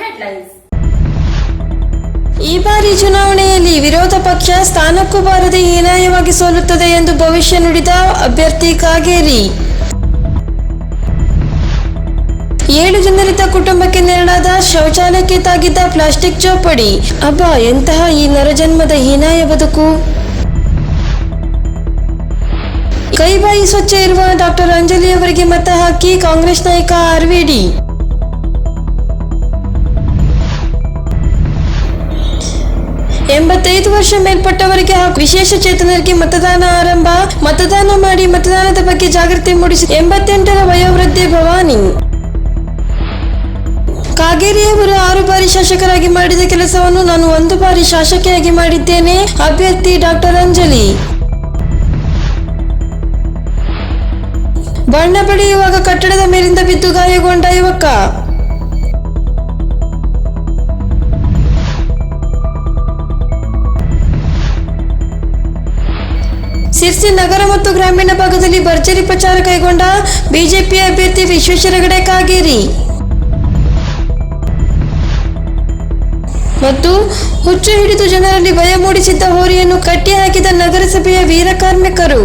Headlines ಈ ಬಾರಿ ಚುನಾವಣೆಯಲ್ಲಿ ವಿರೋಧ ಪಕ್ಷ ಸ್ಥಾನಕ್ಕೂ ಬಾರದೆ ಹೀನಾಯವಾಗಿ ಸೋಲುತ್ತದೆ ಎಂದು ಭವಿಷ್ಯ ನುಡಿದ ಅಭ್ಯರ್ಥಿ ಕಾಗೇರಿ. ಏಳು ಜನರಿದ್ದ ಕುಟುಂಬಕ್ಕೆ ನೆರಳಾದ ಶೌಚಾಲಯಕ್ಕೆ ತಾಗಿದ್ದ ಪ್ಲಾಸ್ಟಿಕ್ ಚೌಪಡಿ. ಅಬ್ಬ, ಎಂತಹ ಈ ನರಜನ್ಮದ ಹೀನಾಯ ಬದುಕು. ಕೈಬಾಯಿ ಸ್ವಚ್ಛ ಇರುವ ಡಾಕ್ಟರ್ ಅಂಜಲಿ ಅವರಿಗೆ ಮತ ಹಾಕಿ ಕಾಂಗ್ರೆಸ್ ನಾಯಕ ಆರ್ವಿಡಿ. ಎಂಬತ್ತೈದು ವರ್ಷ ಮೇಲ್ಪಟ್ಟವರಿಗೆ ಹಾಗೂ ವಿಶೇಷ ಚೇತನರಿಗೆ ಮತದಾನ ಆರಂಭ. ಮತದಾನ ಮಾಡಿ ಮತದಾನದ ಬಗ್ಗೆ ಜಾಗೃತಿ ಮೂಡಿಸಿ ಎಂಬತ್ತೆಂಟರ ವಯೋವೃದ್ಧೆ ಭವಾನಿ. ಕಾಗೇರಿಯವರು ಆರು ಬಾರಿ ಶಾಸಕರಾಗಿ ಮಾಡಿದ ಕೆಲಸವನ್ನು ನಾನು ಒಂದು ಬಾರಿ ಶಾಸಕಿಯಾಗಿ ಮಾಡಿದ್ದೇನೆ. ಅಭ್ಯರ್ಥಿ ಡಾಕ್ಟರ್ ಅಂಜಲಿ ಬಣ್ಣ ಬಳಿಯುವಾಗ ಕಟ್ಟಡದ ಮೇಲಿಂದ ಬಿದ್ದು ಗಾಯಗೊಂಡ ಯುವಕ. ಸಿರ್ಸಿ ನಗರ ಮತ್ತು ಗ್ರಾಮೀಣ ಭಾಗದಲ್ಲಿ ಭರ್ಜರಿ ಪ್ರಚಾರ ಕೈಗೊಂಡ ಬಿಜೆಪಿ ಅಭ್ಯರ್ಥಿ ವಿಶ್ವೇಶ್ವರ ಹೆಗಡೆ ಕಾಗೇರಿ ಮತ್ತು ಹುಚ್ಚು ಹಿಡಿದು ಜನರಲ್ಲಿ ಭಯ ಮೂಡಿಸಿದ್ದ ಹೋರಿಯನ್ನು ಕಟ್ಟಿ ಹಾಕಿದ ನಗರಸಭೆಯ ವೀರ ಕಾರ್ಮಿಕರು.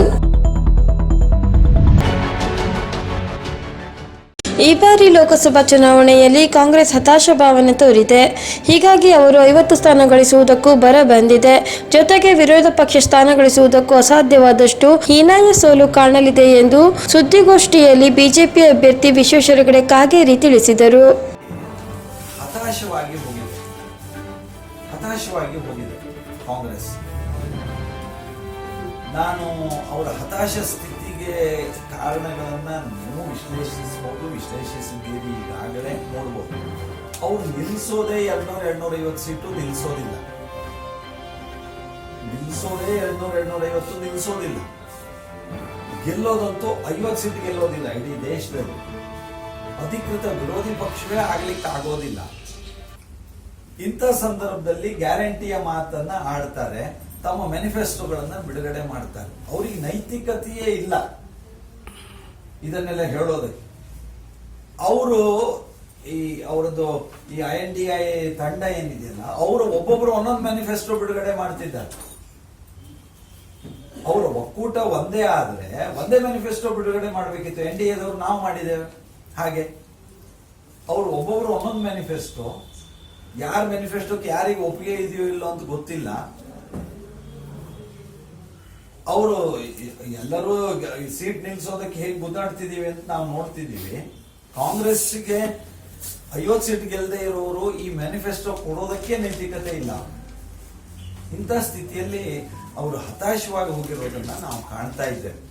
ಈ ಬಾರಿ ಲೋಕಸಭಾ ಚುನಾವಣೆಯಲ್ಲಿ ಕಾಂಗ್ರೆಸ್ ಹತಾಶ ಭಾವನೆ ತೋರಿದೆ. ಹೀಗಾಗಿ ಅವರು ಐವತ್ತು ಸ್ಥಾನ ಗಳಿಸುವುದಕ್ಕೂ ಬರ ಬಂದಿದೆ. ಜೊತೆಗೆ ವಿರೋಧ ಪಕ್ಷ ಸ್ಥಾನ ಗಳಿಸುವುದಕ್ಕೂ ಅಸಾಧ್ಯವಾದಷ್ಟು ಹೀನಾಯ ಸೋಲು ಕಾಣಲಿದೆ ಎಂದು ಸುದ್ದಿಗೋಷ್ಠಿಯಲ್ಲಿ ಬಿಜೆಪಿ ಅಭ್ಯರ್ಥಿ ವಿಶ್ವೇಶ್ವರ ಹೆಗಡೆ ಕಾಗೇರಿ ತಿಳಿಸಿದರು. ಕಾಂಗ್ರೆಸ್. ನಾನು ಅವರ ಹತಾಶ ಸ್ಥಿತಿಗೆ ಕಾರಣಗಳನ್ನ ನೀವು ವಿಶ್ಲೇಷಿಸಬಹುದು ವಿಶ್ಲೇಷಿಸಿದ್ದೀರಿ ಈಗಾಗಲೇ ನೋಡ್ಬೋದು. ಅವ್ರು ನಿಲ್ಲಿಸೋದೇ ಎರಡ್ನೂರ ಎರಡ್ನೂರ ಐವತ್ತು ಸೀಟು ನಿಲ್ಲಿಸೋದಿಲ್ಲ ನಿಲ್ಲಿಸೋದೇ ಎರಡ್ನೂರ ಎರಡ್ನೂರ ಐವತ್ತು ನಿಲ್ಲಿಸೋದಿಲ್ಲ ಗೆಲ್ಲೋದಂತೂ ಐವತ್ತು ಸೀಟ್ ಗೆಲ್ಲೋದಿಲ್ಲ ಇಡೀ ದೇಶದಲ್ಲಿ. ಅಧಿಕೃತ ವಿರೋಧಿ ಪಕ್ಷವೇ ಆಗ್ಲಿಕ್ಕೆ ಆಗೋದಿಲ್ಲ ಇಂಥ ಸಂದರ್ಭದಲ್ಲಿ ಗ್ಯಾರಂಟಿಯ ಮಾತನ್ನ ಆಡ್ತಾರೆ. ತಮ್ಮ ಮ್ಯಾನಿಫೆಸ್ಟೋಗಳನ್ನ ಬಿಡುಗಡೆ ಮಾಡ್ತಾರೆ. ಅವ್ರಿಗೆ ನೈತಿಕತೆಯೇ ಇಲ್ಲ. ಇದನ್ನೆಲ್ಲ ಹೇಳೋದಕ್ಕೆ ಅವರು ಈ ಅವರದ್ದು ಈ ಐ ಎನ್ ಡಿ ಐ ತಂಡ ಏನಿದೆಯಲ್ಲ, ಅವರು ಒಬ್ಬೊಬ್ರು ಒಂದೊಂದು ಮ್ಯಾನಿಫೆಸ್ಟೋ ಬಿಡುಗಡೆ ಮಾಡ್ತಿದ್ದಾರೆ. ಅವರ ಒಕ್ಕೂಟ ಒಂದೇ ಆದ್ರೆ ಒಂದೇ ಮ್ಯಾನಿಫೆಸ್ಟೋ ಬಿಡುಗಡೆ ಮಾಡಬೇಕಿತ್ತು. ಎನ್ ಡಿ ಎದವ್ರು ನಾವು ಮಾಡಿದ್ದೇವೆ ಹಾಗೆ. ಅವರು ಒಬ್ಬೊಬ್ರು ಒಂದೊಂದು ಮ್ಯಾನಿಫೆಸ್ಟೋ ಯಾರ ಮ್ಯಾನಿಫೆಸ್ಟೋಕ್ಕೆ ಯಾರಿಗೆ ಒಪ್ಪಿಗೆ ಇದೆಯೋ ಇಲ್ಲೋ ಅಂತ ಗೊತ್ತಿಲ್ಲ. ಅವರು ಎಲ್ಲರೂ ಸೀಟ್ ನಿಲ್ಸೋದಕ್ಕೆ ಹೇಗೆ ಗುದ್ದಾಡ್ತಿದ್ದೀವಿ ಅಂತ ನಾವು ನೋಡ್ತಿದ್ದೀವಿ ಕಾಂಗ್ರೆಸ್ಗೆ ಐವತ್ತು ಸೀಟ್ ಗೆಲ್ಲದೆ ಇರೋರು ಈ ಮ್ಯಾನಿಫೆಸ್ಟೋ ಕೊಡೋದಕ್ಕೆ ನೈತಿಕತೆ ಇಲ್ಲ. ಇಂಥ ಸ್ಥಿತಿಯಲ್ಲಿ ಅವರು ಹತಾಶವಾಗಿ ಹೋಗಿರೋದನ್ನ ನಾವು ಕಾಣ್ತಾ ಇದ್ದೇವೆ.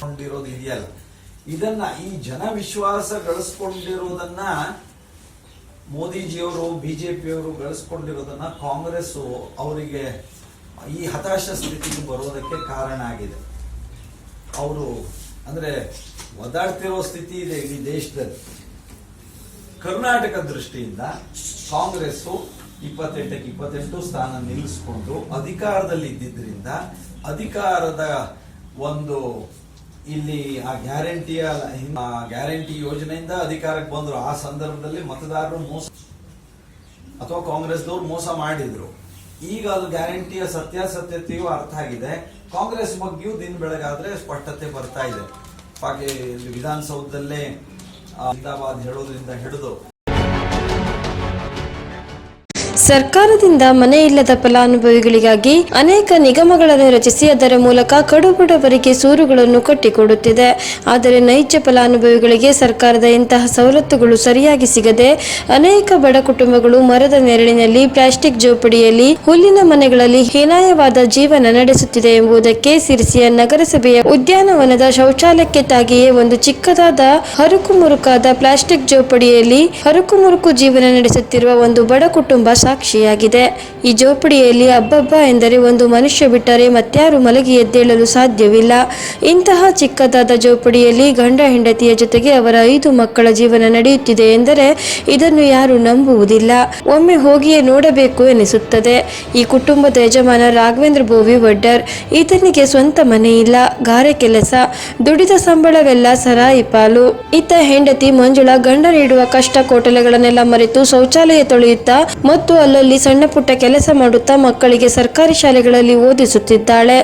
ಕೊಂಡಿರೋದು ಇದೆಯಲ್ಲ. ಇದನ್ನ ಈ ಜನ ವಿಶ್ವಾಸ ಗಳಿಸ್ಕೊಂಡಿರೋದನ್ನ ಮೋದಿಜಿಯವರು, ಬಿಜೆಪಿಯವರು ಗಳಿಸ್ಕೊಂಡಿರೋದನ್ನ ಕಾಂಗ್ರೆಸ್ ಅವರಿಗೆ ಈ ಹತಾಶ ಸ್ಥಿತಿಗೆ ಬರೋದಕ್ಕೆ ಕಾರಣ ಆಗಿದೆ. ಅವರು ಅಂದ್ರೆ ಒದ್ದಾಡ್ತಿರೋ ಸ್ಥಿತಿ ಇದೆ ಇಡೀ ದೇಶದಲ್ಲಿ. ಕರ್ನಾಟಕ ದೃಷ್ಟಿಯಿಂದ ಕಾಂಗ್ರೆಸ್ ಇಪ್ಪತ್ತೆಂಟಕ್ಕೆ ಇಪ್ಪತ್ತೆಂಟು ಸ್ಥಾನ ನಿಲ್ಲಿಸಿಕೊಂಡು ಅಧಿಕಾರದಲ್ಲಿ ಇದ್ದಿದ್ದರಿಂದ ಅಧಿಕಾರದ ಒಂದು ಇಲ್ಲಿ ಆ ಗ್ಯಾರಂಟಿಯ ಗ್ಯಾರಂಟಿ ಯೋಜನೆಯಿಂದ ಅಧಿಕಾರಕ್ಕೆ ಬಂದ್ರು. ಆ ಸಂದರ್ಭದಲ್ಲಿ ಮತದಾರರು ಮೋಸ ಅಥವಾ ಕಾಂಗ್ರೆಸ್ದವ್ರು ಮೋಸ ಮಾಡಿದ್ರು. ಈಗ ಅದು ಗ್ಯಾರಂಟಿಯ ಸತ್ಯಾಸತ್ಯತೆಯೂ ಅರ್ಥ ಆಗಿದೆ. ಕಾಂಗ್ರೆಸ್ ಬಗ್ಗೆಯೂ ದಿನ ಬೆಳಗಾದ್ರೆ ಸ್ಪಷ್ಟತೆ ಬರ್ತಾ ಇದೆ. ಹಾಗೆ ವಿಧಾನಸೌಧದಲ್ಲೇ ಅಹಮದಾಬಾದ್ ಹೇಳೋದ್ರಿಂದ ಹಿಡಿದು ಸರ್ಕಾರದಿಂದ ಮನೆ ಇಲ್ಲದ ಫಲಾನುಭವಿಗಳಿಗಾಗಿ ಅನೇಕ ನಿಗಮಗಳನ್ನು ರಚಿಸಿ ಅದರ ಮೂಲಕ ಕಡುಬಡವರಿಗೆ ಸೂರುಗಳನ್ನು ಕಟ್ಟಿಕೊಡುತ್ತಿದೆ. ಆದರೆ ನೈಜ ಫಲಾನುಭವಿಗಳಿಗೆ ಸರ್ಕಾರದ ಇಂತಹ ಸವಲತ್ತುಗಳು ಸರಿಯಾಗಿ ಸಿಗದೆ ಅನೇಕ ಬಡ ಕುಟುಂಬಗಳು ಮರದ ನೆರಳಿನಲ್ಲಿ ಪ್ಲಾಸ್ಟಿಕ್ ಜೋಪಡಿಯಲ್ಲಿ ಹುಲ್ಲಿನ ಮನೆಗಳಲ್ಲಿ ಹೀನಾಯವಾದ ಜೀವನ ನಡೆಸುತ್ತಿದೆ ಎಂಬುದಕ್ಕೆ ಸಿರಿಸಿಯ ನಗರಸಭೆಯ ಉದ್ಯಾನವನದ ಶೌಚಾಲಯಕ್ಕೆ ತಾಗಿಯೇ ಒಂದು ಚಿಕ್ಕದಾದ ಹರುಕು ಮುರುಕಾದ ಪ್ಲಾಸ್ಟಿಕ್ ಜೋಪಡಿಯಲ್ಲಿ ಹರುಕು ಮುರುಕು ಜೀವನ ನಡೆಸುತ್ತಿರುವ ಒಂದು ಬಡ ಕುಟುಂಬ ಸಾಕ್ಷಿಯಾಗಿದೆ ಈ ಜೋಪಡಿಯಲ್ಲಿ ಅಬ್ಬಬ್ಬ ಎಂದರೆ ಒಂದು ಮನುಷ್ಯ ಬಿಟ್ಟರೆ ಮತ್ಯಾರು ಮಲಗಿ ಎದ್ದೇಳಲು ಸಾಧ್ಯವಿಲ್ಲ. ಇಂತಹ ಚಿಕ್ಕದಾದ ಜೋಪಡಿಯಲ್ಲಿ ಗಂಡ ಹೆಂಡತಿಯ ಜೊತೆಗೆ ಅವರ ಐದು ಮಕ್ಕಳ ಜೀವನ ನಡೆಯುತ್ತಿದೆ ಎಂದರೆ ಇದನ್ನು ಯಾರು ನಂಬುವುದಿಲ್ಲ. ಒಮ್ಮೆ ಹೋಗಿಯೇ ನೋಡಬೇಕು ಎನಿಸುತ್ತದೆ. ಈ ಕುಟುಂಬದ ಯಜಮಾನ ರಾಘವೇಂದ್ರ ಬೋವಿ ವಡ್ಡರ್. ಈತನಿಗೆ ಸ್ವಂತ ಮನೆ ಇಲ್ಲ ಗಾರೆ ಕೆಲಸ, ದುಡಿದ ಸಂಬಳವೆಲ್ಲ ಸರಾಯಿ ಪಾಲು. ಈತ ಹೆಂಡತಿ ಮಂಜುಳಾ ಗಂಡ ನೀಡುವ ಕಷ್ಟ ಕೋಟಲೆಗಳನ್ನೆಲ್ಲ ಮರೆತು ಶೌಚಾಲಯ ತೊಳೆಯುತ್ತಾ, ಮತ್ತು ಅಲ್ಲಲ್ಲಿ ಸಣ್ಣ ಪುಟ್ಟ ಕೆಲಸ ಮಾಡುತ್ತಾ ಮಕ್ಕಳಿಗೆ ಸರ್ಕಾರಿ ಶಾಲೆಗಳಲ್ಲಿ ಓದಿಸುತ್ತಿದ್ದಾಳೆ.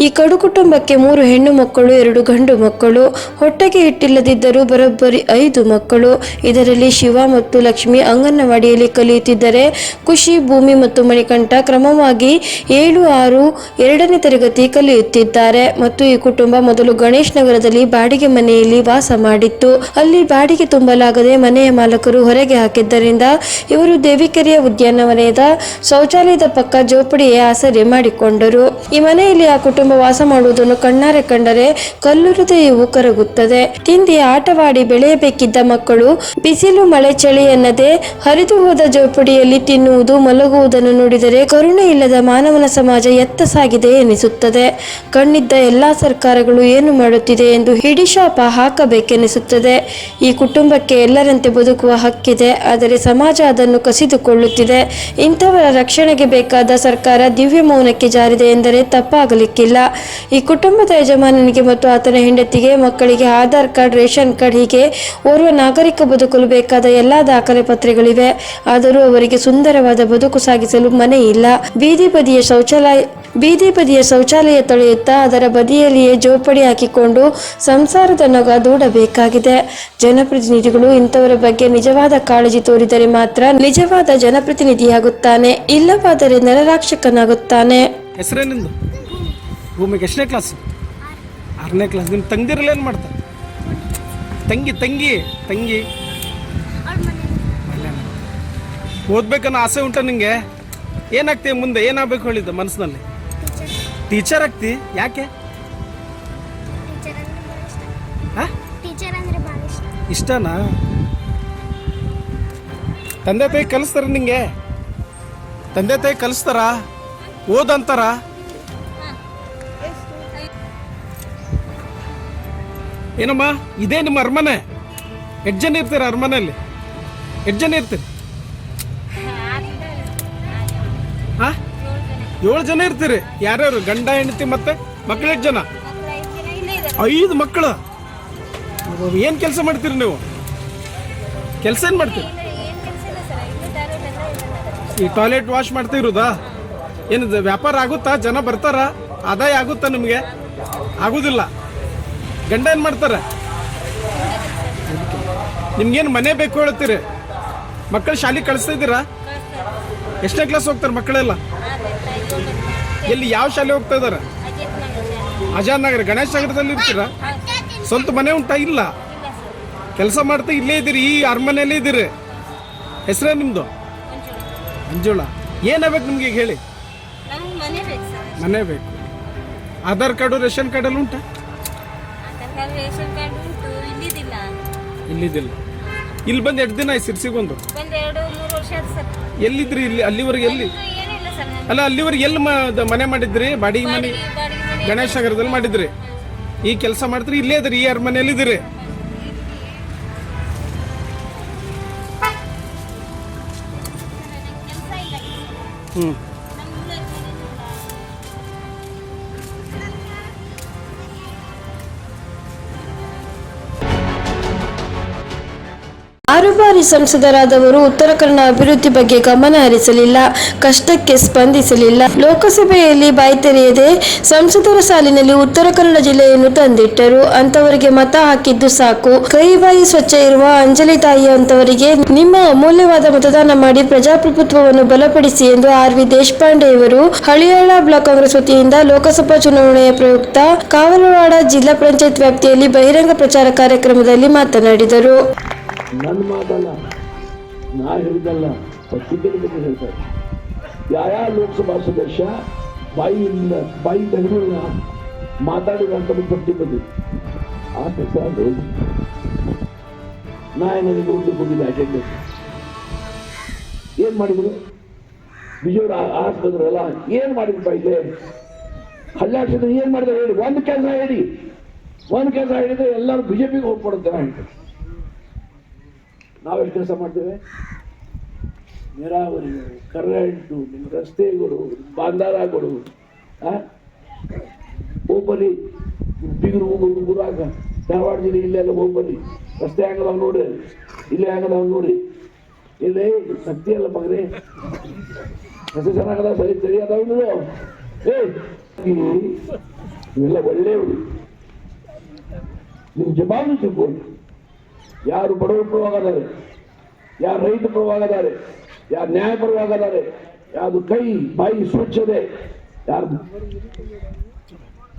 ಈ ಕಡು ಕುಟುಂಬಕ್ಕೆ ಮೂರು ಹೆಣ್ಣು ಮಕ್ಕಳು, ಎರಡು ಗಂಡು ಮಕ್ಕಳು. ಹೊಟ್ಟೆಗೆ ಇಟ್ಟಿಲ್ಲದಿದ್ದರೂ ಬರೋಬ್ಬರಿ ಐದು ಮಕ್ಕಳು. ಇದರಲ್ಲಿ ಶಿವ ಮತ್ತು ಲಕ್ಷ್ಮಿ ಅಂಗನವಾಡಿಯಲ್ಲಿ ಕಲಿಯುತ್ತಿದ್ದರೆ. ಖುಷಿ, ಭೂಮಿ ಮತ್ತು ಮಣಿಕಂಠ ಕ್ರಮವಾಗಿ ಏಳು, ಆರು, ಎರಡನೇ ತರಗತಿ ಕಲಿಯುತ್ತಿದ್ದಾರೆ. ಮತ್ತು ಈ ಕುಟುಂಬ ಮೊದಲು ಗಣೇಶ್ ನಗರದಲ್ಲಿ ಬಾಡಿಗೆ ಮನೆಯಲ್ಲಿ ವಾಸ ಮಾಡಿತ್ತು. ಅಲ್ಲಿ ಬಾಡಿಗೆ ತುಂಬಲಾಗದೆ ಮನೆಯ ಮಾಲಕರು ಹೊರಗೆ ಹಾಕಿದ್ದರಿಂದ ಇವರು ದೇವಿಕೆರೆಯ ಉದ್ಯಾನವನದ ಶೌಚಾಲಯದ ಪಕ್ಕ ಜೋಪಡಿಯ ಆಸರೆ ಮಾಡಿಕೊಂಡರು. ಈ ಮನೆಯಲ್ಲಿ ಆ ಕುಟುಂಬ ವಾಸ ಮಾಡುವುದನ್ನು ಕಣ್ಣಾರೆ ಕಂಡರೆ ಕಲ್ಲು ಹೃದಯವು ಕರಗುತ್ತದೆ. ತಿಂದಿ ಆಟವಾಡಿ ಬೆಳೆಯಬೇಕಿದ್ದ ಮಕ್ಕಳು ಬಿಸಿಲು, ಮಳೆ, ಚಳಿ ಎನ್ನದೆ ಹರಿದು ಹೋದ ಜೋಪಡಿಯಲ್ಲಿ ತಿನ್ನುವುದು, ಮಲಗುವುದನ್ನು ನೋಡಿದರೆ ಕರುಣೆ ಇಲ್ಲದ ಮಾನವನ ಸಮಾಜ ಎತ್ತ ಸಾಗಿದೆ ಎನಿಸುತ್ತದೆ. ಕಣ್ಣಿದ್ದ ಎಲ್ಲಾ ಸರ್ಕಾರಗಳು ಏನು ಮಾಡುತ್ತಿದೆ ಎಂದು ಹಿಡಿಶಾಪ ಹಾಕಬೇಕೆನಿಸುತ್ತದೆ. ಈ ಕುಟುಂಬಕ್ಕೆ ಎಲ್ಲರಂತೆ ಬದುಕುವ ಹಕ್ಕಿದೆ, ಆದರೆ ಸಮಾಜ ಅದನ್ನು ಕಸಿದುಕೊಳ್ಳುತ್ತಿದೆ. ಇಂಥವರ ರಕ್ಷಣೆಗೆ ಬೇಕಾದ ಸರ್ಕಾರ ದಿವ್ಯ ಮೌನಕ್ಕೆ ಜಾರಿದೆ ಎಂದರೆ ತಪ್ಪಾಗಲಿಕ್ಕಿಲ್ಲ. ಈ ಕುಟುಂಬದ ಯಜಮಾನನಿಗೆ ಮತ್ತು ಆತನ ಹೆಂಡತಿಗೆ, ಮಕ್ಕಳಿಗೆ ಆಧಾರ್ ಕಾರ್ಡ್, ರೇಷನ್ ಕಾರ್ಡ್ ಹೀಗೆ ಓರ್ವ ನಾಗರಿಕ ಬದುಕಲು ಬೇಕಾದ ಎಲ್ಲಾ ದಾಖಲೆ ಪತ್ರಗಳಿವೆ. ಆದರೂ ಅವರಿಗೆ ಸುಂದರವಾದ ಬದುಕು ಸಾಗಿಸಲು ಮನೆ ಇಲ್ಲ ಬೀದಿ ಬದಿಯ ಶೌಚಾಲಯ ಬೀದಿ ಬದಿಯ ಶೌಚಾಲಯ ತೊಳೆಯುತ್ತಾ ಅದರ ಬದಿಯಲ್ಲಿಯೇ ಜೋಪಡಿ ಹಾಕಿಕೊಂಡು ಸಂಸಾರದ ನೊಗ ದೂಡಬೇಕಾಗಿದೆ. ಜನಪ್ರತಿನಿಧಿಗಳು ಇಂಥವರ ಬಗ್ಗೆ ನಿಜವಾದ ಕಾಳಜಿ ತೋರಿದರೆ ಮಾತ್ರ ನಿಜವಾದ ಜನಪ್ರತಿನಿಧಿಯಾಗುತ್ತಾನೆ, ಇಲ್ಲವಾದರೆ ನರರಾಕ್ಷಕನಾಗುತ್ತಾನೆ. ಹೆಸರೇನಿಂದು ಭೂಮಿಗೆ ಎಷ್ಟನೇ ಕ್ಲಾಸ್ ಆರನೇ ಕ್ಲಾಸ್ ನಿಮ್ಮ ತಂಗಿರಲ್ಲ ಏನು ಮಾಡ್ತಾರೆ ತಂಗಿ ತಂಗಿ ತಂಗಿ. ಓದ್ಬೇಕನ್ನೋ ಆಸೆ ಉಂಟ ನಿಂಗೆ? ಏನಾಗ್ತೀಯ ಮುಂದೆ? ಏನಾಗಬೇಕು ಹೇಳಿದ್ದೆ ಮನಸ್ಸಿನಲ್ಲಿ? ಟೀಚರ್ ಆಗ್ತಿ? ಯಾಕೆ? ಹಾ? ಟೀಚರ್ ಅಂದ್ರೆ ಭಾಳ ಇಷ್ಟ. ಇಷ್ಟನಾ? ತಂದೆ ತಾಯಿ ಕಲಿಸ್ತಾರ ನಿಂಗೆ? ತಂದೆ ತಾಯಿ ಕಲಿಸ್ತಾರ? ಓದಂತಾರ? ಏನಮ್ಮ? ಇದೇ ನಿಮ್ಮ ಅರಮನೆ? ಎಷ್ಟು ಜನ ಇರ್ತೀರ ಅರಮನೆಯಲ್ಲಿ? ಎಷ್ಟು ಜನ ಇರ್ತೀರಿ? ಏಳು ಜನ ಇರ್ತೀರಿ? ಯಾರ್ಯಾರು? ಗಂಡ, ಹೆಂಡತಿ ಮತ್ತೆ ಮಕ್ಕಳು ಜನ? ಐದು ಮಕ್ಕಳು ಏನು ಕೆಲಸ ಮಾಡ್ತೀರಿ ನೀವು? ಕೆಲಸ ಏನು ಮಾಡ್ತೀರಿ? ಈ ಟಾಯ್ಲೆಟ್ ವಾಶ್ ಮಾಡ್ತಾ ಇರೋದಾ? ಏನು ವ್ಯಾಪಾರ ಆಗುತ್ತಾ? ಜನ ಬರ್ತಾರ? ಆದಾಯ ಆಗುತ್ತಾ ನಿಮಗೆ? ಆಗುದಿಲ್ಲ. ಗಂಡ ಏನು ಮಾಡ್ತಾರೆ? ನಿಮ್ಗೇನು ಮನೆ ಬೇಕು ಹೇಳ್ತೀರಿ? ಮಕ್ಕಳು ಶಾಲೆ ಕಳಿಸ್ತಾ ಇದ್ದೀರಾ? ಎಷ್ಟನೇ ಕ್ಲಾಸ್ ಹೋಗ್ತಾರೆ ಮಕ್ಕಳೆಲ್ಲ? ಎಲ್ಲಿ ಯಾವ ಶಾಲೆ ಹೋಗ್ತಾ ಇದಾರೆ? ಅಜಾದ್ ನಗರ ಗಣೇಶ ನಗರದಲ್ಲಿ ಇರ್ತೀರಾ? ಸ್ವಂತ ಮನೆ ಉಂಟಾ? ಇಲ್ಲ. ಕೆಲಸ ಮಾಡ್ತಾ ಇಲ್ಲೇ ಇದ್ದೀರಿ ಈ ಅರಮನೆಯಲ್ಲೇ ಇದ್ದೀರಿ. ಹೆಸರೇ ನಿಮ್ದು? ಮಂಜುಳ ಏನಾಗಬೇಕು ನಿಮ್ಗೆ ಈಗ ಹೇಳಿ? ಮನೆ ಬೇಕು ಆಧಾರ್ ಕಾರ್ಡು ರೇಷನ್ ಕಾರ್ಡ್ ಎಲ್ಲ ಉಂಟಾ. ಇಲ್ಲಿದ್ದಿಲ್ಲ. ಇಲ್ಲಿ ಬಂದು ಎಷ್ಟು ದಿನ ಆಯ್ತು ಸಿರ್ಸಿಗೆ ಬಂದು ಒಂದು ಎರಡು ಮೂರು ವರ್ಷ ಆಯ್ತು ಸರ್. ಎಲ್ಲಿದ್ರಿ ಇಲ್ಲಿ? ಅಲ್ಲಿವರೆಗೆ ಎಲ್ಲಿ? ಅಲ್ಲ ಅಲ್ಲಿವರೆಗೆ ಎಲ್ಲಿ ಮನೆ ಮಾಡಿದ್ರಿ? ಬಾಡಿಗೆ ಮನೆ ಗಣೇಶ ನಗರದಲ್ಲಿ ಮಾಡಿದ್ರಿ. ಈ ಕೆಲಸ ಮಾಡಿದ್ರಿ ಇಲ್ಲೇ ಇದ್ರಿ ಈ ಅರಮನೆಯಲ್ಲಿ ಇದ್ದೀರಿ ಇಲ್ಲ. ಹ್ಞೂ ಸಂಸದರಾದವರು ಉತ್ತರ ಕನ್ನಡ ಅಭಿವೃದ್ಧಿ ಬಗ್ಗೆ ಗಮನ ಹರಿಸಲಿಲ್ಲ, ಕಷ್ಟಕ್ಕೆ ಸ್ಪಂದಿಸಲಿಲ್ಲ. ಲೋಕಸಭೆಯಲ್ಲಿ ಬಾಯಿ ತೆರೆಯದೆ ಸಂಸದರ ಸಾಲಿನಲ್ಲಿ ಉತ್ತರ ಕನ್ನಡ ಜಿಲ್ಲೆಯನ್ನು ತಂದಿಟ್ಟರು. ಅಂತವರಿಗೆ ಮತ ಹಾಕಿದ್ದು ಸಾಕು. ಕೈ ಬಾಯಿ ಸ್ವಚ್ಛ ಇರುವ ಅಂಜಲಿ ತಾಯಿ ಅಂತವರಿಗೆ ನಿಮ್ಮ ಅಮೂಲ್ಯವಾದ ಮತದಾನ ಮಾಡಿ ಪ್ರಜಾಪ್ರಭುತ್ವವನ್ನು ಬಲಪಡಿಸಿ ಎಂದು ಆರ್ ವಿ ದೇಶಪಾಂಡೆ ಅವರು ಹಳಿಯಾಳ ಬ್ಲಾಕ್ ಕಾಂಗ್ರೆಸ್ ವತಿಯಿಂದ ಲೋಕಸಭಾ ಚುನಾವಣೆಯ ಪ್ರಯುಕ್ತ ಕಾವಲವಾಡ ಜಿಲ್ಲಾ ಪಂಚಾಯತ್ ವ್ಯಾಪ್ತಿಯಲ್ಲಿ ಬಹಿರಂಗ ಪ್ರಚಾರ ಕಾರ್ಯಕ್ರಮದಲ್ಲಿ ಮಾತನಾಡಿದರು. ನನ್ನ ಮಾತಲ್ಲ, ನಾ ಹೇಳಿದ್ದಲ್ಲ ಪತ್ರಿಕೆಗಳ ಬಗ್ಗೆ ಹೇಳ್ತಾರೆ. ಯಾವ ಲೋಕಸಭಾ ಸದಸ್ಯ ಬಾಯಿಯಿಂದ ಬಾಯಿ ತೆಗೆದಿಲ್ಲ ಮಾತಾಡಿದಂತ ಪಟ್ಟಿ ಬಂದಿದೆ ಆ ಹೆಸರು ನಾ ಏನಾದ್ರು ಊಟಕ್ಕೆ ಹೋಗಿದ್ದೆ ಅಟೆಂಡ್ ಏನ್ ಮಾಡಿದ್ರು? ಬಿಜೂರು ಆಸ್ಪತ್ರೆ ಏನ್ ಮಾಡಿದ್ರು ಇಲ್ಲಿ? ಹಲ್ಲಾಡ್ಸಿದ್ರೆ ಏನ್ ಮಾಡಿದ್ರೆ ಹೇಳಿ? ಒಂದು ಕೆಲಸ ಹೇಳಿ. ಒಂದು ಕೆಲಸ ಹೇಳಿದ್ರೆ ಎಲ್ಲರೂ ಬಿಜೆಪಿಗೆ ಹೋಗ್ಬಿಡುತ್ತೆ ಹೇಳಿ ನಾವೆಷ್ಟು ಕೆಲಸ ಮಾಡ್ತೇವೆ? ನೀರಾವರಿ ಕರೆಂಟು ನಿಮ್ಮ ರಸ್ತೆಗಳು ಬಾಂಧಾರಗಳು ಹೋಗ್ಬನ್ನಿ ಬಿಗುರು ಹೋಗೋದು ಊರಾಗ ಧಾರವಾಡ ಜಿಲ್ಲೆ ಇಲ್ಲೆಲ್ಲ ಹೋಗ್ಬನ್ನಿ ರಸ್ತೆ ಹೆಂಗದಾವ್ ನೋಡ್ರಿ ಇಲ್ಲೇ ಹೆಂಗದಾವ್ ನೋಡಿ. ಇಲ್ಲೇ ಶಕ್ತಿ ಅಲ್ಲ ಮಗನೇ. ರಸ್ತೆ ಚೆನ್ನಾಗದ ಸರಿ ಸರಿ ಅದಾವ ಏ ಇವೆಲ್ಲ ಒಳ್ಳೆಯವರು. ನಿಮ್ಮ ಜವಾಬ್ದಾರಿ ತಿಳ್ಕೊಂಡು ಯಾರು ಬಡವರು ಪರವಾಗಿದ್ದಾರೆ ಯಾರು ರೈತ ಪರವಾಗಿದ್ದಾರೆ ಯಾರು ನ್ಯಾಯ ಪರವಾಗಿದ್ದಾರೆ ಯಾರು ಕೈ, ಬಾಯಿ, ಸ್ವಚ್ಛತೆ? ಯಾರು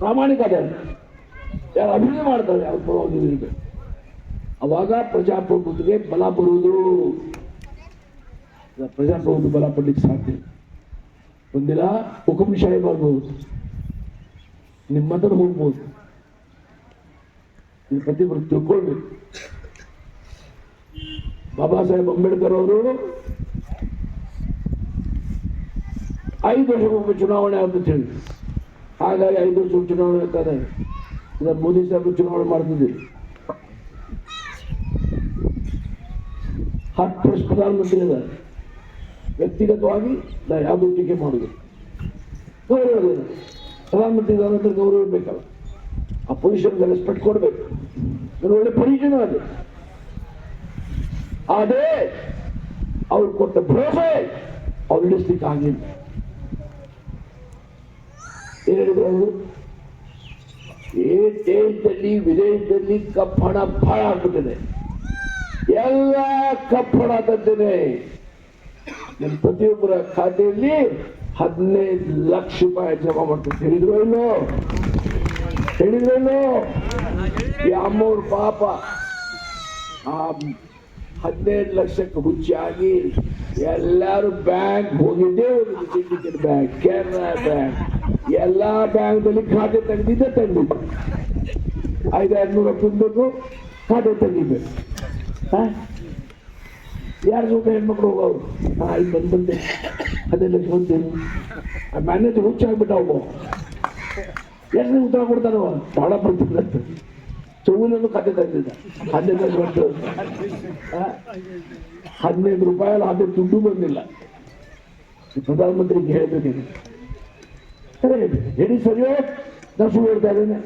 ಪ್ರಾಮಾಣಿಕ ಯಾರು ಅಭಿನಯ ಮಾಡ್ತಾರೆ, ಯಾರು ಪರವಾಗಿ ಅವಾಗ ಪ್ರಜಾಪ್ರಭುತ್ವಕ್ಕೆ ಬಲ ಬರುವುದು. ಪ್ರಜಾಪ್ರಭುತ್ವ ಬಲ ಪಡ್ಲಿಕ್ಕೆ ಸಾಧ್ಯ ಒಂದಿನ ಹುಕುಂಶಾಹಿ ಬರ್ಬೋದು ನಿಮ್ಮ ಹತ್ರ ಹೋಗ್ಬೋದು ಪ್ರತಿಭೆ ತಿಳ್ಕೊಳ್ಬೇಕು. ಬಾಬಾ ಸಾಹೇಬ್ ಅಂಬೇಡ್ಕರ್ ಅವರು ಐದು ವರ್ಷಕ್ಕೊಮ್ಮೆ ಚುನಾವಣೆ ಅಂತ ಹೇಳಿ ಹಾಗಾಗಿ ಐದು ವರ್ಷ ಚುನಾವಣೆ ಆಗ್ತದೆ. ಇದನ್ನು ಮೋದಿ ಸಾಹೇಬ್ ಚುನಾವಣೆ ಮಾಡ್ತಿದ್ದೀರಿ ಹತ್ತು ವರ್ಷ ಪ್ರಧಾನಮಂತ್ರಿ ಅದ. ವ್ಯಕ್ತಿಗತವಾಗಿ ನಾ ಯಾವುದೂ ಟೀಕೆ ಮಾಡುದು? ಗೌರವ. ಪ್ರಧಾನಮಂತ್ರಿ ಗೌರವ ಬೇಕಲ್ಲ ಆ ಪೊಸಿಷನ್ಗೆ ರೆಸ್ಪೆಕ್ಟ್ ಕೊಡ್ಬೇಕು. ಒಳ್ಳೆ ಪರಿಚಯ ಅದು ಆದರೆ ಅವರು ಕೊಟ್ಟ ಭರವಸೆ ಅವ್ರು ಇಳಿಸ್ಲಿಕ್ಕೆ ಆಗಿಲ್ಲ. ಏನ್ ಹೇಳಿದ್ರು ವಿದೇಶದಲ್ಲಿ ಕಪ್ಪಣ ಬಹಳ ಆಗ್ಬಿಟ್ಟಿದೆ. ಎಲ್ಲ ಕಪ್ಪಣ ತಂದೇನೆ ನಿಮ್ಮ ಪ್ರತಿಯೊಬ್ಬರ ಖಾತೆಯಲ್ಲಿ ಹದಿನೈದು ಲಕ್ಷ ರೂಪಾಯಿ ಜಮಾ ಮಾಡ್ತೀನಿ. ಹೇಳಿದ್ರು ಇಲ್ಲೋ ಹೇಳಿದ್ರು ಈ ಅಮ್ಮವ್ರ ಪಾಪ. ಆ ಹದಿನೈದು ಲಕ್ಷಕ್ಕೆ ಹುಚ್ಚಾಗಿ ಎಲ್ಲರೂ ಬ್ಯಾಂಕ್ ಹೋಗಿದ್ದೇ ಹೋಗಿದ್ದು ಸಿಂಡಿಕೇಟ್ ಬ್ಯಾಂಕ್ ಕೆನರಾ ಬ್ಯಾಂಕ್. ಎಲ್ಲಾ ಬ್ಯಾಂಕ್ದಲ್ಲಿ ಖಾತೆ ತೆಗೆದಿದ್ದೆ ತಂದಿ ಐದು ನೂರ ತುಂಬಬೇಕು ಖಾತೆ ತೆಗಿಬೇಕು ಯಾರು ಸ್ವಲ್ಪ ಹೆಣ್ಮಕ್ಳು ಹೋಗೋರು? ಹಾ, ಇಲ್ಲಿ ಬಂದು ಬಂದೆ. ಹದಿನೈದು ಲಕ್ಷ ಬಂದೇನು ಆ ಮ್ಯಾನೇಜರ್ ಹುಚ್ಚಾಗ್ಬಿಟ್ಟ ಅವು ಎಷ್ಟು ಉತ್ತರ ಕೊಡ್ತಾನವ ಭಾಳ ಬರ್ತಿಲ್ಲ ಚೌಲನ್ನು ಕತೆ ತಂದಿದ್ದ. ಹನ್ನೆರಡು ವರ್ಷ. ಹನ್ನೆರಡು ರೂಪಾಯಿ ಅದು ದುಡ್ಡು ಬಂದಿಲ್ಲ. ಪ್ರಧಾನಮಂತ್ರಿಗೆ ಹೇಳ್ಬೇಕೇನು ಸರಿ, ಹೇಳಿ ಸರಿಯೋ? ನಾನು ಸುಳ್ಳು ಹೇಳ್ತಾ ಇದ್ದೇನೆ.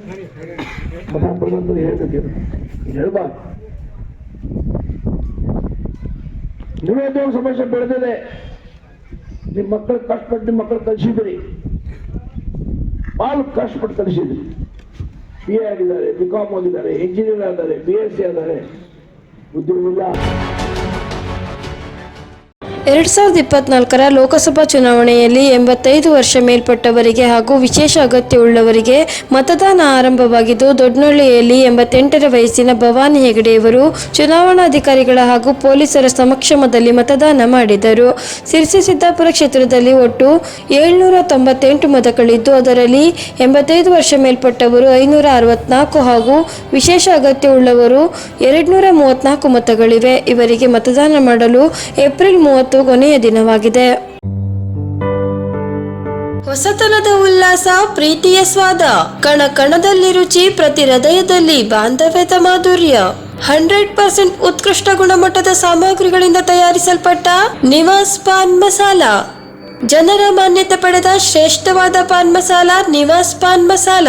ಪ್ರಧಾನ ಪ್ರಧಾನಮಂತ್ರಿ ಹೇಳ್ಬೇಕೇನು ಹೇಳ್ಬಾರ್ದು. ನಿರುದ್ಯೋಗ ಸಮಸ್ಯೆ ಬೆಳೆದಿದೆ. ನಿಮ್ಮ ಮಕ್ಕಳು ಕಷ್ಟಪಟ್ಟು ನಿಮ್ಮ ಮಕ್ಕಳು ಕಲಿಸಿದ್ರಿ. ಭಾಳ ಕಷ್ಟಪಟ್ಟು ಕಲಿಸಿದ್ರಿ. ಬಿ ಆಗಿದ್ದಾರೆ ಬಿ ಓದಿದ್ದಾರೆ ಇಂಜಿನಿಯರ್ ಆದರೆ ಬಿ ಎಸ್ ಸಿ ಆದರೆ ಉದ್ಯೋಗ ಎರಡ್ ಸಾವಿರದ ಇಪ್ಪತ್ನಾಲ್ಕರ ಲೋಕಸಭಾ ಚುನಾವಣೆಯಲ್ಲಿ ಎಂಬತ್ತೈದು ವರ್ಷ ಮೇಲ್ಪಟ್ಟವರಿಗೆ ಹಾಗೂ ವಿಶೇಷ ಅಗತ್ಯವುಳ್ಳವರಿಗೆ ಮತದಾನ ಆರಂಭವಾಗಿದ್ದು ದೊಡ್ಡನಹಳ್ಳಿಯಲ್ಲಿ ಎಂಬತ್ತೆಂಟರ ವಯಸ್ಸಿನ ಭವಾನಿ ಹೆಗಡೆಯವರು ಚುನಾವಣಾಧಿಕಾರಿಗಳ ಹಾಗೂ ಪೊಲೀಸರ ಸಮಕ್ಷಮದಲ್ಲಿ ಮತದಾನ ಮಾಡಿದರು. ಸಿರ್ಸಿ ಸಿದ್ದಾಪುರ ಕ್ಷೇತ್ರದಲ್ಲಿ ಒಟ್ಟು ಏಳ್ನೂರ ತೊಂಬತ್ತೆಂಟು ಮತಗಳಿದ್ದು, ಅದರಲ್ಲಿ ಎಂಬತ್ತೈದು ವರ್ಷ ಮೇಲ್ಪಟ್ಟವರು ಐನೂರ ಅರವತ್ನಾಲ್ಕು ಹಾಗೂ ವಿಶೇಷ ಅಗತ್ಯವುಳ್ಳವರು ಎರಡ್ನೂರ ಮೂವತ್ನಾಲ್ಕು ಮತಗಳಿವೆ. ಇವರಿಗೆ ಮತದಾನ ಮಾಡಲು ಏಪ್ರಿಲ್ ಮೂವತ್ತು ಕೊನೆಯ ದಿನವಾಗಿದೆ. ಹೊಸತನದ ಉಲ್ಲಾಸ, ಪ್ರೀತಿಯ ಸ್ವಾದ, ಕಣ ಕಣದಲ್ಲಿ ರುಚಿ, ಪ್ರತಿ ಹೃದಯದಲ್ಲಿ ಬಾಂಧವ್ಯದ ಮಾಧುರ್ಯ. ಹಂಡ್ರೆಡ್ ಪರ್ಸೆಂಟ್ ಉತ್ಕೃಷ್ಟ ಗುಣಮಟ್ಟದ ಸಾಮಗ್ರಿಗಳಿಂದ ತಯಾರಿಸಲ್ಪಟ್ಟ ನಿವಾಸ್ ಪಾನ್ ಮಸಾಲ. ಜನರ ಮಾನ್ಯತೆ ಪಡೆದ ಶ್ರೇಷ್ಠವಾದ ಪಾನ್ ಮಸಾಲ ನಿವಾಸ್ ಪಾನ್ ಮಸಾಲ.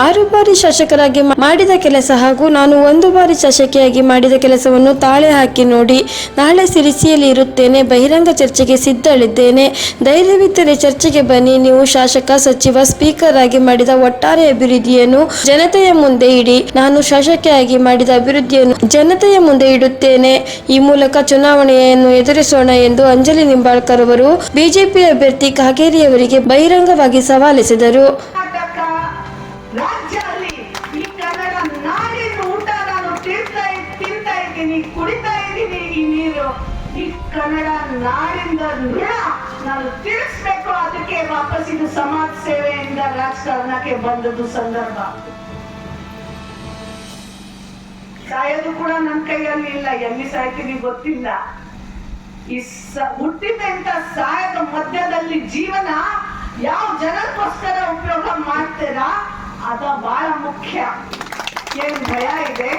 ಆರು ಬಾರಿ ಶಾಸಕರಾಗಿ ಮಾಡಿದ ಕೆಲಸ ಹಾಗೂ ನಾನು ಒಂದು ಬಾರಿ ಶಾಸಕಿಯಾಗಿ ಮಾಡಿದ ಕೆಲಸವನ್ನು ತಾಳೆ ಹಾಕಿ ನೋಡಿ ನಾಳೆ ಸಿರಿಸಿಯಲ್ಲಿ ಇರುತ್ತೇನೆ, ಬಹಿರಂಗ ಚರ್ಚೆಗೆ ಸಿದ್ಧಳಿದ್ದೇನೆ. ಧೈರ್ಯವಿದ್ದರೆ ಚರ್ಚೆಗೆ ಬನ್ನಿ. ನೀವು ಶಾಸಕ, ಸಚಿವ, ಸ್ಪೀಕರ್ ಆಗಿ ಮಾಡಿದ ಒಟ್ಟಾರೆ ಅಭಿವೃದ್ಧಿಯನ್ನು ಜನತೆಯ ಮುಂದೆ ಇಡಿ. ನಾನು ಶಾಸಕಿಯಾಗಿ ಮಾಡಿದ ಅಭಿವೃದ್ಧಿಯನ್ನು ಜನತೆಯ ಮುಂದೆ ಇಡುತ್ತೇನೆ. ಈ ಮೂಲಕ ಚುನಾವಣೆಯನ್ನು ಎದುರಿಸೋಣ ಎಂದು ಅಂಜಲಿ ನಿಂಬಾಳ್ಕರ್ ಅವರು ಬಿಜೆಪಿ ಅಭ್ಯರ್ಥಿ ಕಾಗೇರಿಯವರಿಗೆ ಬಹಿರಂಗವಾಗಿ ಸವಾಲೆಸೆದರು. ರಾಜ್ಯ ಅಲ್ಲಿ ಈ ಕನ್ನಡ ನಾಡಿನ ಊಟ ನಾನು ತಿಂತಾ ತಿಂತಾ ಇದ್ದೀನಿ, ಕುಡಿತಾ ಇದ್ದೀನಿ ಈ ನೀರು. ಈ ಕನ್ನಡ ನಾಡಿಂದ ಋಣ ನಾನು ತಿಳಿಸ್ಬೇಕು ಅದಕ್ಕೆ ವಾಪಸ್ ಇದು ಸಮಾಜ ಸೇವೆಯಿಂದ ರಾಜಕಾರಣಕ್ಕೆ ಬಂದದ್ದು ಸಂದರ್ಭ. ಸಾಯೋದು ಕೂಡ ನನ್ನ ಕೈಯಲ್ಲಿ ಇಲ್ಲ, ಎಲ್ಲಿ ಸಾಯ್ತೀನಿ ಗೊತ್ತಿಲ್ಲ. ಈ ಹುಟ್ಟಿದಂತ ಸಾಯದ ಮಧ್ಯದಲ್ಲಿ ಜೀವನ ಯಾವ ಜನಕ್ಕೋಸ್ಕರ ಉಪಯೋಗ ಮಾಡ್ತೀರಾ? ಅದ ಬಹಳ ಮುಖ್ಯ. ಏನ್ ಭಯ ಇದೆ?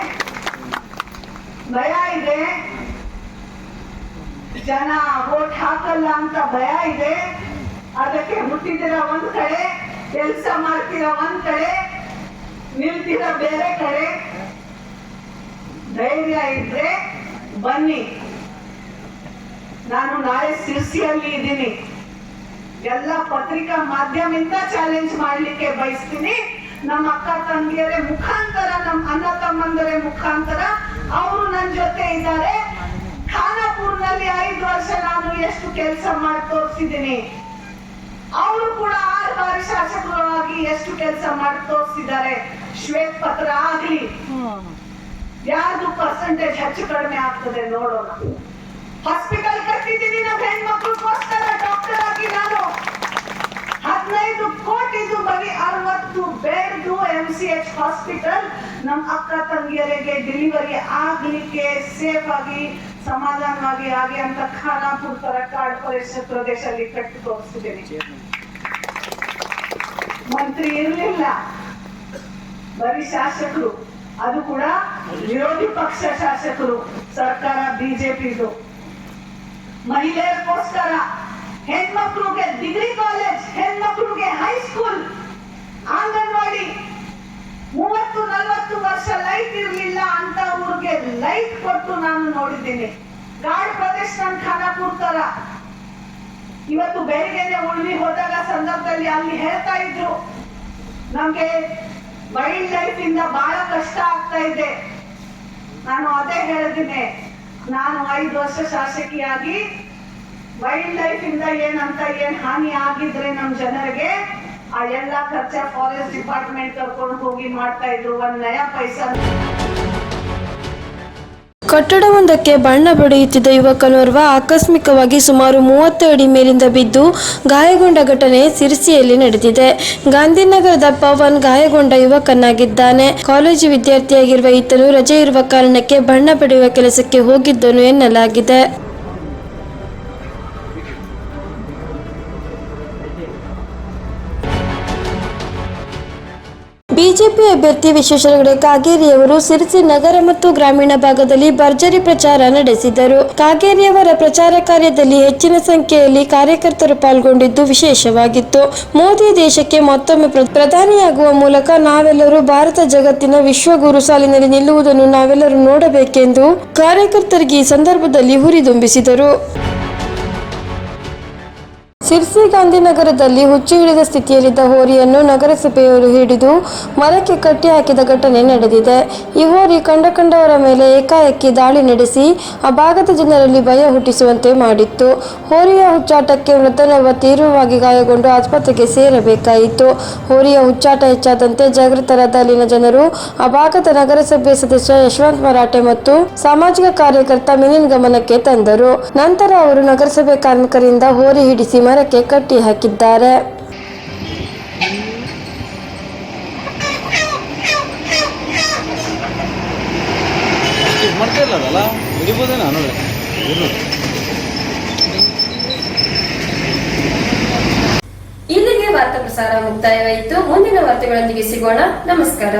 ಭಯ ಇದೆ? ಜನ ಓಟ್ ಹಾಕಲ್ಲ ಅಂತ ಭಯ ಇದೆ? ಅದಕ್ಕೆ ಹುಟ್ಟಿದಿರ ಒಂದ್ ಕಡೆ, ಕೆಲಸ ಮಾಡ್ತೀರ ಒಂದ್ ಕಡೆ, ನಿಲ್ತೀರ ಬೇರೆ ಕಡೆ. ಧೈರ್ಯ ಇದ್ರೆ ಬನ್ನಿ. ನಾನು ನಾಳೆ ಸಿರ್ಸಿಯಲ್ಲಿ ಇದ್ದೀನಿ. ಎಲ್ಲ ಪತ್ರಿಕಾ ಮಾಧ್ಯಮದಿಂದ ಚಾಲೆಂಜ್ ಮಾಡಲಿಕ್ಕೆ ಬಯಸ್ತೀನಿ. ನಮ್ಮ ಅಕ್ಕ ತಂಗಿಯರೇ ಮುಖಾಂತರ, ನಮ್ಮ ಅಣ್ಣ ತಮ್ಮಂದರೇ ಮುಖಾಂತರ ಅವರು ನನ್ನ ಜೊತೆ ಇದ್ದಾರೆ. ಖಾನಾಪುರ್ನಲ್ಲಿ ಐದು ವರ್ಷ ನಾನು ಎಷ್ಟು ಕೆಲಸ ಮಾಡಿ ತೋರಿಸಿದ್ದೀನಿ. ಅವರು ಕೂಡ ಆರು ಬಾರಿ ಶಾಸಕರಾಗಿ ಎಷ್ಟು ಕೆಲಸ ಮಾಡಿ ತೋರಿಸಿದ್ದಾರೆ. ಶ್ವೇತ ಪತ್ರ ಆಗ್ಲಿ. ಯಾರ್ದು ಪರ್ಸೆಂಟೇಜ್ ಹೆಚ್ಚು ಕಡಿಮೆ ಆಗ್ತದೆ ನೋಡೋಣ. ಹಾಸ್ಪಿಟಲ್ ಕಟ್ಟಿದ್ದೀನಿ, ನಮ್ಮ ಹೆಣ್ಮಕ್ಳಿಗೋಸ್ಕರ ಡಾಕ್ಟರ್ ಆಗಿ ನಾನು. ಹದಿನೈದು ಕೋಟಿದು ಬರೀ ಅರವತ್ತು ಬೆಡ್ದು ಎಂ ಸಿ ಎಚ್ ಹಾಸ್ಪಿಟಲ್ ನಮ್ಮ ಅಕ್ಕ ತಂಗಿಯರಿಗೆ ಡೆಲಿವರಿ ಆಗ್ಲಿಕ್ಕೆ ಸೇಫ್ ಆಗಿ, ಸಮಾಧಾನವಾಗಿ ಆಗಿ ಅಂತ ಖಾನಾಪುರ್ ತರ ಕಾಡ್ ಪರಿಷತ್ ಪ್ರದೇಶದಲ್ಲಿ ಕಟ್ಟಿ ತೋರಿಸಿದ್ದೇನೆ ಮಂತ್ರಿ ಇರಲಿಲ್ಲ. ಬರೀ ಶಾಸಕರು. ಅದು ಕೂಡ ವಿರೋಧಿ ಪಕ್ಷ ಶಾಸಕರು. ಸರ್ಕಾರ ಬಿಜೆಪಿದು ಮಹಿಳೆಯರಿಗೋಸ್ಕರ. ಹೆಣ್ಮಕ್ಳಿಗೆ ಡಿಗ್ರಿ ಕಾಲೇಜ್ ಹೆಣ್ಮಕ್ಳಿಗೆ ಹೈಸ್ಕೂಲ್ ಅಂಗನವಾಡಿ. ಮೂವತ್ತು, ನಲವತ್ತು ವರ್ಷ ಲೈಟ್ ಇರಲಿಲ್ಲ ಅಂತ ಊರಿಗೆ ಲೈಟ್ ಕೊಟ್ಟು ನಾನು ನೋಡಿದ್ದೀನಿ. ಗಾಡ್ ಪ್ರದೇಶ ನನ್ನ ಖಾನಾಪುರ್ ತರ ಇವತ್ತು ಬೆಳಿಗ್ಗೆನೆ ಉಳ್ವಿ ಹೋದಾಗ ಸಂದರ್ಭದಲ್ಲಿ ಅಲ್ಲಿ ಹೇಳ್ತಾ ಇದ್ರು, ನಮ್ಗೆ ವೈಲ್ಡ್ ಲೈಫ್ ಇಂದ ಬಹಳ ಕಷ್ಟ ಆಗ್ತಾ ಇದೆ. ನಾನು ಅದೇ ಹೇಳಿದ್ದೀನಿ ನಾನು ಐದು ವರ್ಷ ಶಾಸಕಿಯಾಗಿ ವೈಲ್ಡ್ ಲೈಫ್ ಇಂದ ಏನಂತ ಏನ್ ಹಾನಿ ಆಗಿದ್ರೆ ನಮ್ ಜನರಿಗೆ, ಆ ಎಲ್ಲಾ ಖರ್ಚ ಫಾರೆಸ್ಟ್ ಡಿಪಾರ್ಟ್ಮೆಂಟ್ ಕರ್ಕೊಂಡು ಹೋಗಿ ಮಾಡ್ತಾ ಇದ್ರು, ಒಂದ್ ನಯ ಪೈಸಾ. ಕಟ್ಟಡವೊಂದಕ್ಕೆ ಬಣ್ಣ ಬಡಿಯುತ್ತಿದ್ದ ಯುವಕನೋರ್ವ ಆಕಸ್ಮಿಕವಾಗಿ ಸುಮಾರು ಮೂವತ್ತು ಅಡಿ ಮೇಲಿಂದ ಬಿದ್ದು ಗಾಯಗೊಂಡ ಘಟನೆ ಸಿರಿಸಿಯಲ್ಲಿ ನಡೆದಿದೆ. ಗಾಂಧಿನಗರದ ಪವನ್ ಗಾಯಗೊಂಡ ಯುವಕನಾಗಿದ್ದಾನೆ. ಕಾಲೇಜು ವಿದ್ಯಾರ್ಥಿಯಾಗಿರುವ ಈತನು ರಜೆ ಇರುವ ಕಾರಣಕ್ಕೆ ಬಣ್ಣ ಬಡಿಯುವ ಕೆಲಸಕ್ಕೆ ಹೋಗಿದ್ದನು ಎನ್ನಲಾಗಿದೆ. ಬಿಜೆಪಿ ಅಭ್ಯರ್ಥಿ ವಿಶ್ವೇಶ್ವರ ಕಾಗೇರಿಯವರು ಸಿರಿಸಿ ನಗರ ಮತ್ತು ಗ್ರಾಮೀಣ ಭಾಗದಲ್ಲಿ ಭರ್ಜರಿ ಪ್ರಚಾರ ನಡೆಸಿದರು. ಕಾಗೇರಿಯವರ ಪ್ರಚಾರ ಕಾರ್ಯದಲ್ಲಿ ಹೆಚ್ಚಿನ ಸಂಖ್ಯೆಯಲ್ಲಿ ಕಾರ್ಯಕರ್ತರು ಪಾಲ್ಗೊಂಡಿದ್ದು ವಿಶೇಷವಾಗಿತ್ತು. ಮೋದಿ ದೇಶಕ್ಕೆ ಮತ್ತೊಮ್ಮೆ ಪ್ರ- ಪ್ರಧಾನಿಯಾಗುವ ಮೂಲಕ ನಾವೆಲ್ಲರೂ ಭಾರತ ಜಗತ್ತಿನ ವಿಶ್ವಗುರು ಸಾಲಿನಲ್ಲಿ ನಿಲ್ಲುವುದನ್ನು ನಾವೆಲ್ಲರೂ ನೋಡಬೇಕೆಂದು ಕಾರ್ಯಕರ್ತರಿಗೆ ಈ ಸಂದರ್ಭದಲ್ಲಿ ಹುರಿದುಂಬಿಸಿದರು. ಸಿರ್ಸಿ ಗಾಂಧಿನಗರದಲ್ಲಿ ಹುಚ್ಚು ಹಿಡಿದ ಸ್ಥಿತಿಯಲ್ಲಿದ್ದ ಹೋರಿಯನ್ನು ನಗರಸಭೆಯವರು ಹಿಡಿದು ಮರಕ್ಕೆ ಕಟ್ಟಿ ಹಾಕಿದ ಘಟನೆ ನಡೆದಿದೆ. ಈ ಹೋರಿ ಕಂಡ ಕಂಡವರ ಮೇಲೆ ಏಕಾಏಕಿ ದಾಳಿ ನಡೆಸಿ ಆ ಭಾಗದ ಜನರಲ್ಲಿ ಭಯ ಹುಟ್ಟಿಸುವಂತೆ ಮಾಡಿತ್ತು. ಹೋರಿಯ ಹುಚ್ಚಾಟಕ್ಕೆ ಮೃತನೊಬ್ಬ ತೀವ್ರವಾಗಿ ಗಾಯಗೊಂಡು ಆಸ್ಪತ್ರೆಗೆ ಸೇರಬೇಕಾಯಿತು. ಹೋರಿಯ ಹುಚ್ಚಾಟ ಹೆಚ್ಚಾದಂತೆ ಜಾಗೃತರಾದ ಅಲ್ಲಿನ ಜನರು ಆ ಭಾಗದ ನಗರಸಭೆ ಸದಸ್ಯ ಯಶವಂತ್ ಮರಾಠೆ ಮತ್ತು ಸಾಮಾಜಿಕ ಕಾರ್ಯಕರ್ತ ಮಿನಿನ್ ಗಮನಕ್ಕೆ ತಂದರು. ನಂತರ ಅವರು ನಗರಸಭೆ ಕಾರ್ಮಿಕರಿಂದ ಹೋರಿ ಹಿಡಿಸಿ ಮರಕ್ಕೆ ಕಟ್ಟಿ ಹಾಕಿದ್ದಾರೆ. ಇಲ್ಲಿಗೆ ವಾರ್ತಾ ಪ್ರಸಾರ ಮುಕ್ತಾಯವಾಯಿತು. ಮುಂದಿನ ವಾರ್ತೆಗಳೊಂದಿಗೆ ಸಿಗೋಣ. ನಮಸ್ಕಾರ.